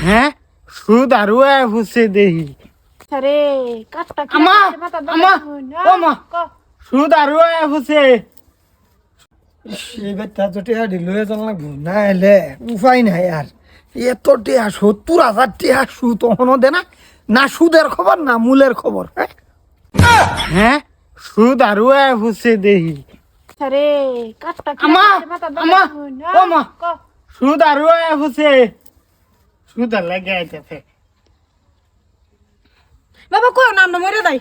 হ্যাঁ? সুদ আরও ফুসে দেহি। আরে কাটটা কি আমা, আমা, না, ও মা। সুদ আরও ফুসে এই বেটা তো টিয়া ঢিলুয়ে চল লাগবো না এলে উপায় নাই আর। এত টিয়া সত্তর হাজার টিয়া সুদ তখনও দে না। না সুদের খবর না মূলের খবর হ্যাঁ? হ্যাঁ? সুদ আরও ফুসে দেহি। আরে কাটটা কি আমা, আমা, ও মা। সুদ আরও ফুসে সুদ লাগে আইতেছে বাবা কই নাম না মরে যাই।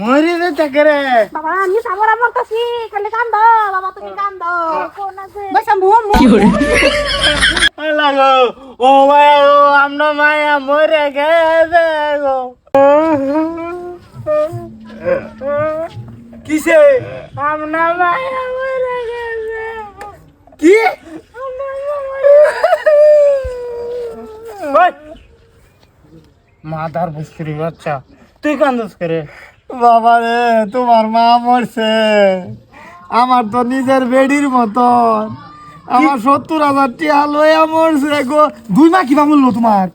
মরি যে থাকে রে বাবা আমি সামরা মরতাছি। খালি কান্দ বাবা তুমি কান্দ। কোন আছে বসা মুহ মুহ লাগো ও মায়া ও আমরা মায়া মরে গেছে গো। কিসে? আমরা মায়া মরে গেছে কি? মাথার বুঝতে বাচ্চা তুই কান্দস করে? বাবা রে তোমার মা মরছে। আমার তো নিজের বেডির মতন। আমার সত্তর হাজার টিয়া লইয়া মরছে গো। দুই মা কিবা মূল্য তোমার?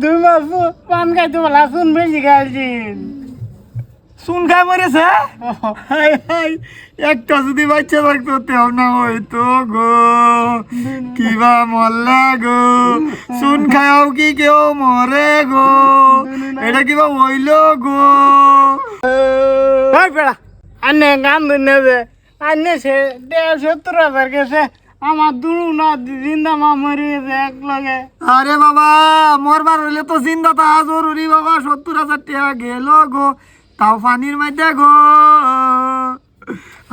দুই মাস পান খাইতে বলা শুন বেশি শুন খাই মরেছে একটা যদি বাচ্চা থাকতো তেও না হইতো গো। কিবা মরলা গো? শুন খাও কি কেউ মরে গো? এটা কিবা হইল গো? পেড়া আনে গান নেবে আনে সে দেড় সত্তর হাজার গেছে। আমার দুনু না জিন্দা মা মরে গেছে এক লগে আরে বাবা মরবার হইলে তো চিন্তা তা জরুরি বাবা। সত্তর হাজার টাকা গেল গো। তাও পানির মধ্যে গো।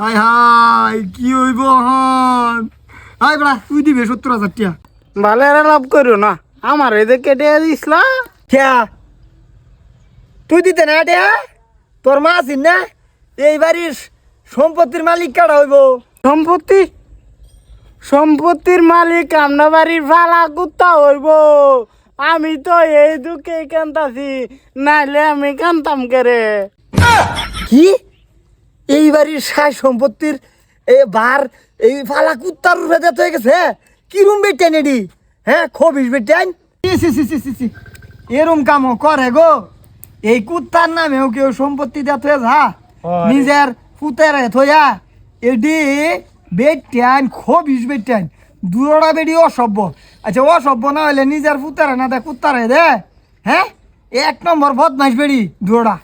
হাই হাই কি হইব হন হাই বড়া তুই দিবে সত্তর হাজার টাকা ভালো লাভ করো না। আমার এদের কেটে দিসলা খেয়া। তুই দিতে না এটা তোর মা আছিস না? এই বাড়ির সম্পত্তির মালিক কাটা হইব? সম্পত্তি? সম্পত্তির মালিক আমরা বাড়ির ভালা কুত্তা হইব। আমি তো এই দুঃখে কান্তাছি নাইলে আমি কান্তাম করে। কি? এই বাড়ির সাই সম্পত্তির এই বার এই ফালা কুত্তার রূপে দেত হয়ে গেছে কি রুম বেটেন এডি? হ্যাঁ খবিস বেটেন? সি সি সি সি সি এরম কামও করে গো। এই কুত্তার নামেও কেউ সম্পত্তি দেত হয়ে যা হয়। নিজের পুতের থইয়া এডি বেটেন খবিস বেটেন। দুটা বেডি অসভ্য। আচ্ছা অসভ্য না হলে নিজের পুতারে না দে কুত্তারে দে হ্যাঁ? এক নম্বর বদমাইশ বেড়ি দুটা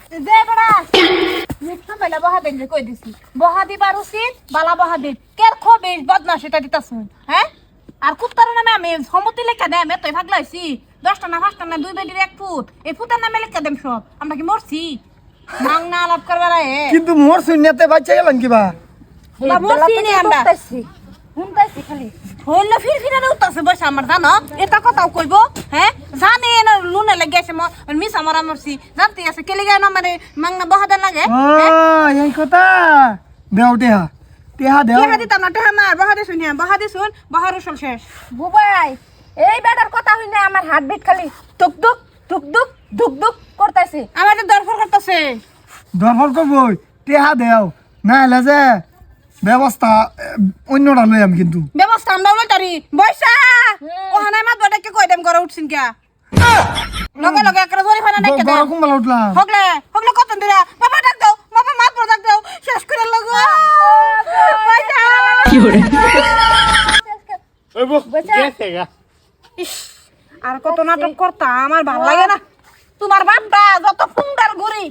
দে বড়া বহা দেন যে কই দিছি? বহা দিবার উচিত বালা বহা দিন কের খবে বদমাশ এটা দিতাছুন হ্যাঁ? আর কুত্তার নামে আমি সম্মতি লেখা দেম এতই ভাগ লাইছি দশটা না পাঁচটা না দুই বেডির এক ফুট। এই ফুটের নামে লেখা দেম সব। আমরা কি মরছি? নাং না আলাপ করবার কিন্তু মোর শূন্যতে বাচ্চা গেলেন কিবা বা? মরছি নি আমরা। শুনতাছি খালি? হইল ফির ফিরে উঠতাছে বসে আমার জানো? এটা কথাও কইব হ্যাঁ? জানি না লুনে লেগে আছে মিস আমার মরছি। জানতে আছে কেলে গায় না মানে মাংনা বহাদার লাগে এই কথা? দেও টেহা টেহা দেও টেহা দিতাম না টেহা মার বহা দিছুন হ্যাঁ বহা দিছুন বহার উসল শেষ। বুবাই এই বেটার কথা হইনে আমার হার্ট বিট খালি টুক দুক টুক দুক ধুক দুক করতেছে। আমার তো দরকার করতেছে। দরফল করবই টেহা দেও না এলে যে ব্যবস্থা অন্যটা লইয়াম কিন্তু। ব্যবস্থা আমরা লই তারি। বৈশা! ওহানে মাত বড়কে কই দেম করে উঠছিন কিয়া লগে লগে একরা জরি ফানা ডাকে দাও বড় কুম্বালা উঠলাম হগলে হগলে কত দিরা বাবা ডাক দাও বাবা মাত বড় ডাক দাও। শেষ করে লগো। বৈশা! গেছে গা। ইস আর কত নাটক করতা আমার ভালো লাগে না। তোমার বাপটা যত সুন্দর ঘুরি